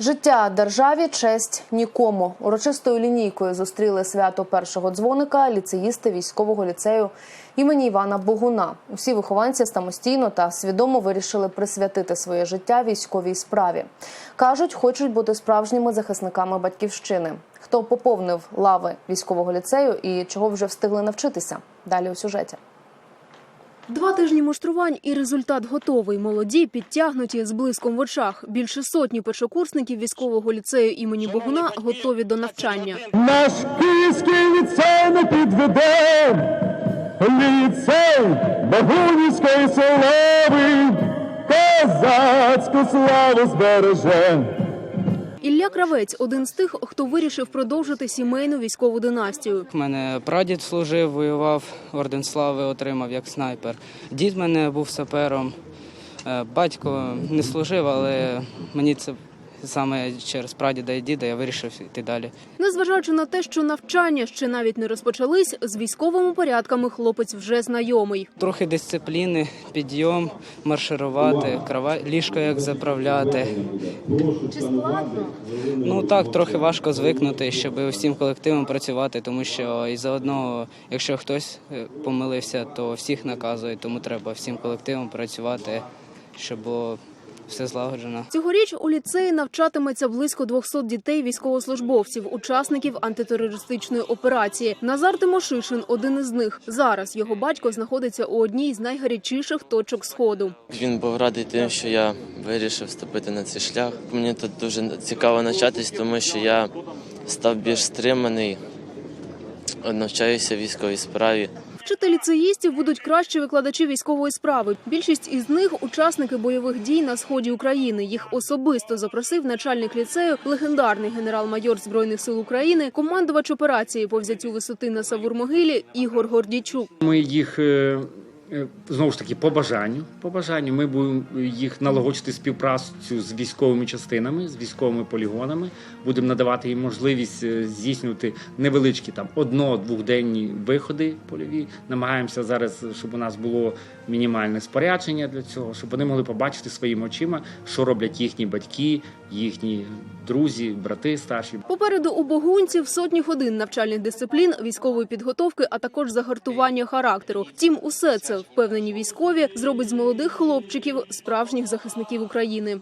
Життя державі, честь нікому. Урочистою лінійкою зустріли свято першого дзвоника ліцеїсти військового ліцею імені Івана Богуна. Усі вихованці самостійно та свідомо вирішили присвятити своє життя військовій справі. кажуть, хочуть бути справжніми захисниками батьківщини. Хто поповнив лави військового ліцею і чого вже встигли навчитися? Далі у сюжеті. Два тижні муштрувань і результат готовий. Молоді, підтягнуті з блиском в очах. Більше сотні першокурсників військового ліцею імені Богуна готові до навчання. Наш київський ліцей не підведе, ліцей Богунівської слави, козацьку славу збереже. Ілля Кравець один з тих, хто вирішив продовжити сімейну військову династію. У мене прадід служив, воював, орден слави отримав як снайпер. Дід мене був сапером. Е, Батько не служив, але мені це саме через прадіда і діда я вирішив йти далі. Незважаючи на те, що навчання ще навіть не розпочались, з військовими порядками хлопець вже знайомий. Трохи дисципліни, підйом, марширувати, крава... ліжко як заправляти. Чи складно? Ну так, трохи важко звикнути, щоб всім колективом працювати, тому що із за одного, якщо хтось е, помилився, то всіх наказують, тому треба всім колективом працювати, щоб було все злагоджено. Цьогоріч у ліцеї навчатиметься близько 200 дітей військовослужбовців, учасників антитерористичної операції. Назар Тимошишин – один із них. Зараз його батько знаходиться у одній з найгарячіших точок сходу. Він був радий тим, що я вирішив вступити на цей шлях. Мені тут дуже цікаво навчатись, тому що я став більш стриманий, навчаюся військовій справі. Вчити ліцеїстів будуть кращі викладачі військової справи. Більшість із них – учасники бойових дій на сході України. Їх особисто запросив начальник ліцею, легендарний генерал-майор збройних сил України, командувач операції по взяттю висоти на Савурмогилі Ігор Гордійчук. Ми їх е, знову ж таки по бажанню. По бажанню ми будемо їх налагоджити співпрацю з військовими частинами, з військовими полігонами. Будемо надавати їм можливість е, здійснювати невеличкі там одно-двохденні виходи польові. Намагаємося зараз, щоб у нас було мінімальне спорядження для цього, щоб вони могли побачити своїми очима, що роблять їхні батьки, їхні друзі, брати старші. Попереду у богунців сотні годин навчальних дисциплін, військової підготовки, а також загартування характеру. Втім, усе це впевнені військові зробить з молодих хлопчиків справжніх захисників України.